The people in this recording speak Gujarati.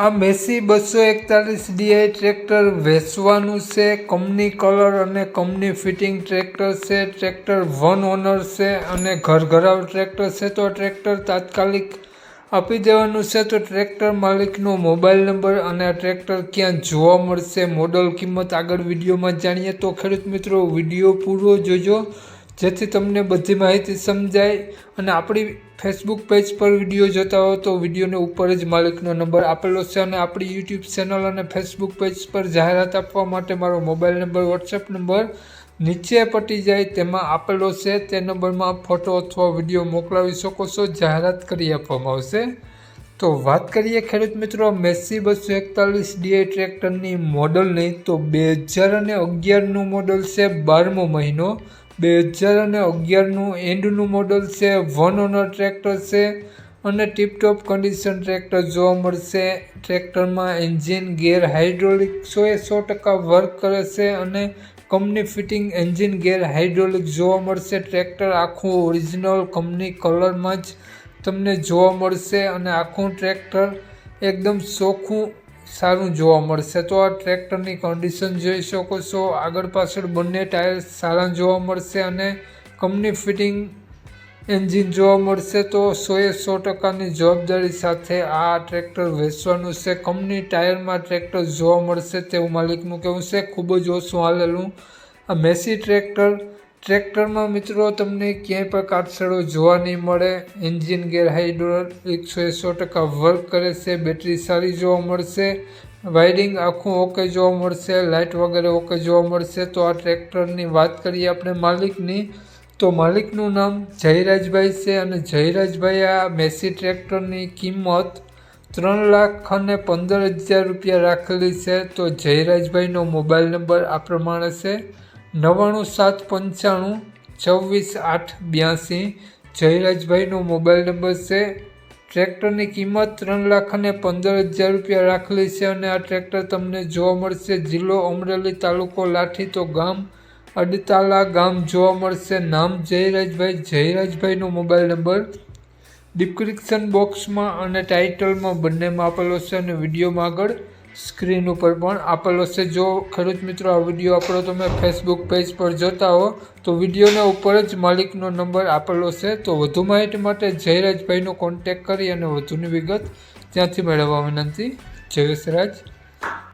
આ મેસી બસો એકતાલીસ ડીઆઈ ટ્રેક્ટર વેચવાનું છે. કંપની કલર અને કંપની ફિટિંગ ટ્રેક્ટર છે. ટ્રેક્ટર વન ઓનર છે અને ઘર ઘરાવ ટ્રેક્ટર છે. તો ટ્રેક્ટર તાત્કાલિક આપી દેવાનું છે. તો ટ્રેક્ટર માલિકનો મોબાઈલ નંબર અને આ ટ્રેક્ટર ક્યાં જોવા મળશે? મોડલ કિંમત આગળ વિડીયોમાં જાણીએ. તો ખેડૂત મિત્રો, વીડિયો પૂરો જોજો. જેથી તમને બધી માહિતી સમજાય અને આપણી ફેસબુક પેજ પર વીડિયો જોતા હો તો વિડીયોને ઉપર જ માલિકનો નંબર આપેલો છે અને આપણી યુટ્યુબ ચેનલ અને ફેસબુક પેજ પર જાહેરાત આપવા માટે મારો મોબાઈલ નંબર વોટ્સએપ નંબર નીચે પટી જાય તેમાં આપેલો છે. તે નંબરમાં ફોટો અથવા વીડિયો મોકલાવી શકો છો. જાહેરાત કરી આપવામાં આવશે. તો વાત કરીએ ખેડૂત મિત્રો, મેસી બસો એકતાલીસ ડીઆઈ ટ્રેક્ટરની મોડલની તો બે હજાર અને અગિયારનું મોડલ છે બારમો મહિનો. બે હજાર અને અગિયારનું એન્ડનું મોડલ છે વન ઓનર ટ્રેક્ટર છે અને ટીપટોપ કન્ડિશન ટ્રેક્ટર જોવા મળશે. ટ્રેક્ટરમાં એન્જિન ગેર હાઇડ્રોલિક સો એ સો ટકા વર્ક કરે છે અને company fitting engine gear hydraulic જોવા મળશે. ટ્રેક્ટર આખું ઓરિજિનલ કંપની કલરમાં જ તમને જોવા મળશે અને આખું ટ્રેક્ટર એકદમ ચોખ્ખું સારું જોવા મળશે. તો આ ટ્રેક્ટરની કન્ડિશન જોઈ શકો છો. આગળ પાછળ બંને ટાયર સારા જોવા મળશે અને કંપની ફિટિંગ એન્જિન જોવા મળશે. તો સોએ સો ટકાની જવાબદારી સાથે આ ટ્રેક્ટર વેચવાનું છે. કંપની ટાયરમાં ટ્રેક્ટર જોવા મળશે તેવું માલિકનું કહેવું છે. ખૂબ જ ઓછું હાલેલું. આ મેસી ટ્રેક્ટર ટ્રેક્ટરમાં મિત્રો તમને ક્યાંય પણ કાટસડો જોવા નહીં મળે. એન્જિન ગેર હાઇડ્રોલિક સો સો ટકા વર્ક કરે છે, બેટરી સારી જોવા મળશે, વાયરિંગ આખું ઓકે જોવા મળશે, લાઇટ વગેરે ઓકે જોવા મળશે. તો આ ટ્રેક્ટરની વાત કરીએ આપણે માલિકની. તો માલિકનું નામ જયરાજભાઈ છે અને જયરાજભાઈ આ મેસી ટ્રેક્ટરની કિંમત ત્રણ લાખ અને પંદર હજાર રૂપિયા રાખેલી છે. તો જયરાજભાઈનો મોબાઈલ નંબર આ પ્રમાણે છે. નવ્વાણું સાત પંચાણું છવ્વીસ આઠ બ્યાસી જયરાજભાઈનો મોબાઈલ નંબર છે. ટ્રેક્ટરની કિંમત ત્રણ લાખ અને પંદર હજાર રૂપિયા રાખેલી છે અને આ ટ્રેક્ટર તમને જોવા મળશે. જિલ્લો અમરેલી તાલુકો લાઠી તો ગામ, અડતાલા ગામ જોવા મળશે. નામ જયરાજભાઈ, જયરાજભાઈનો મોબાઈલ નંબર. ડિસ્ક્રિપ્શન બોક્સમાં અને ટાઇટલમાં બંનેમાં આપેલો છે અને વિડીયોમાં આગળ સ્ક્રીન ઉપર પણ આપેલો છે. જો ખેડૂત મિત્રો આ વીડિયો આપણો તમે ફેસબુક પેજ પર જોતા હો. તો વિડીયોના ઉપર જ માલિકનો નંબર આપેલો છે. તો વધુ માહિતી માટે જયરાજભાઈનો કોન્ટેક કરી અને વધુની વિગત ત્યાંથી મેળવવા વિનંતી. જયેશ રાજ.